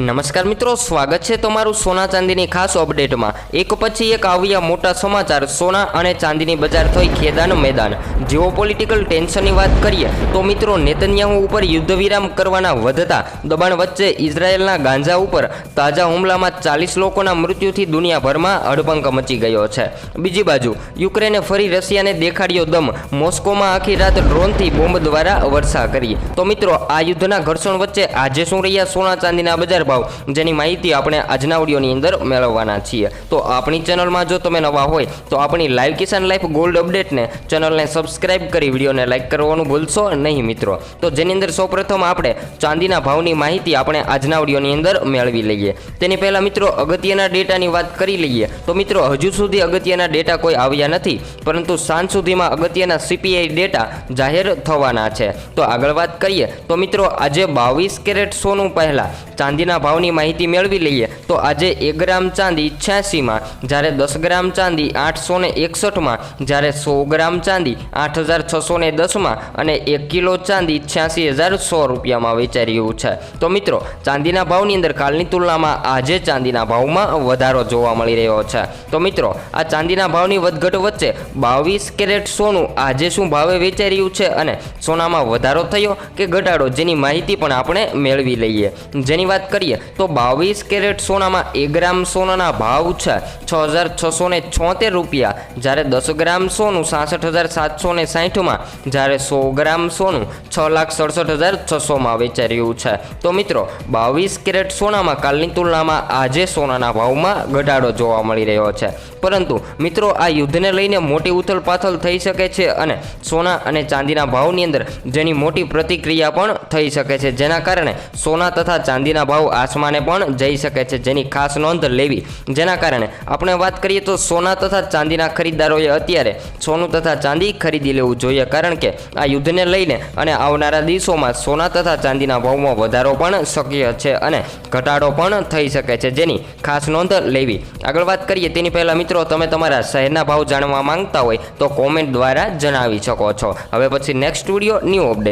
નમસ્કાર મિત્રો, સ્વાગત છે તમારું સોના ચાંદીની ખાસ અપડેટમાં. એક પછી એક આવ્યા મોટા સમાચાર, સોના અને ચાંદીની બજાર થઈ ખેદાન મેદાન. જીઓ પોલિટિકલ ટેન્શનની વાત કરીએ, તો મિત્રો નેતન્યાહુ ઉપર યુદ્ધ વિરામ કરવાના વધતા દબાણ વચ્ચે ઇઝરાયેલના ગાંજા ઉપર તાજા હુમલામાં ચાલીસ લોકોના મૃત્યુથી દુનિયાભરમાં હડપંક મચી ગયો છે. બીજી બાજુ, યુક્રેને ફરી રશિયાને દેખાડ્યો દમ. મોસ્કોમાં આખી રાત ડ્રોનથી બોમ્બ દ્વારા વર્ષા કરી. તો મિત્રો, આ યુદ્ધના ઘર્ષણ વચ્ચે આજે શું રહ્યા સોના ચાંદીના બજાર ભાવ જેની માહિતી આપણે આજના ઓડિયોની અંદર મેળવવાના છીએ. તો આપણી ચેનલમાં જો તમે નવા હોય, તો આપણી લાઈવ કિસાન લાઈફ ગોલ્ડ અપડેટને ચેનલને સબસ્ક્રાઇબ કરી વિડીયોને લાઈક કરવાનું ભૂલશો નહીં મિત્રો. તો જેની અંદર સૌપ્રથમ આપણે ચાંદીના ભાવની માહિતી આપણે આજના ઓડિયોની અંદર મેળવી લઈએ. તેની પહેલાં મિત્રો અગત્યના ડેટાની વાત કરી લઈએ. તો મિત્રો, હજુ સુધી અગત્યના ડેટા કોઈ આવ્યા નથી, પરંતુ સાંજ સુધીમાં અગત્યના સીપીઆઈ ડેટા જાહેર થવાના છે. તો આગળ વાત કરીએ. તો મિત્રો, આજે બાવીસ કેરેટ સોનું પહેલાં ચાંદીના ભાવની માહિતી મેળવી લઈએ તો આજે એક ગ્રામ ચાંદી છ્યાસીમાં, જ્યારે દસ ગ્રામ ચાંદી આઠસો ને એકસઠમાં, જ્યારે સો ગ્રામ ચાંદી આઠ હજાર છસો ને દસમાં અને એક કિલો ચાંદી છ્યાસી હજાર સો રૂપિયામાં વેચાઈ રહ્યું છે. તો મિત્રો, ચાંદીના ભાવની અંદર કાલની તુલનામાં આજે ચાંદીના ભાવમાં વધારો જોવા મળી રહ્યો છે. તો મિત્રો, આ ચાંદીના ભાવની વધઘટ વચ્ચે બાવીસ કેરેટ સોનું આજે શું ભાવે વેચાઈ રહ્યું છે અને સોનામાં વધારો થયો કે ઘટાડો, જેની માહિતી પણ આપણે મેળવી લઈએ. જેની વાત કરીએ તો બાવીસ કેરેટ સોનામાં એક ગ્રામ સોનાના ભાવ છે છ હજાર છસો ને છોતેર રૂપિયા. જ્યારે દસ ગ્રામ સોનું સાસઠ હજાર સાતસો ને સાહીઠમાં, જ્યારે સો ગ્રામ સોનું છ લાખ સડસઠ હજાર છસોમાં વેચાઈ રહ્યું છે. તો મિત્રો, બાવીસ કેરેટ સોનામાં કાલની તુલનામાં આજે સોનાના ભાવમાં ઘટાડો જોવા મળી રહ્યો છે. પરંતુ મિત્રો, આ યુદ્ધને લઈને મોટી ઉથલપાથલ થઈ શકે છે અને સોના અને ચાંદીના ભાવની અંદર જેની મોટી પ્રતિક્રિયા પણ થઈ શકે છે. જેના કારણે સોના તથા ચાંદીના ભાવ આસમાને પણ જઈ શકે છે જેની ખાસ નોંધ લેવી. જેના કારણે આપણે વાત કરીએ તો સોના તથા ચાંદીના ખરીદદારોએ અત્યારે સોનું તથા ચાંદી ખરીદી લેવું જોઈએ. કારણ કે આ યુદ્ધને લઈને અને આવનારા દિવસોમાં સોના તથા ચાંદીના ભાવમાં વધારો પણ શક્ય છે અને ઘટાડો પણ થઈ શકે છે જેની ખાસ નોંધ લેવી. આગળ વાત કરીએ તેની પહેલાં મિત્રો, તમે તમારા શહેરના ભાવ જાણવા માંગતા હોય તો કોમેન્ટ દ્વારા જણાવી શકો છો. હવે પછી નેક્સ્ટ સ્ટુડિયો ન્યૂ અપડેટ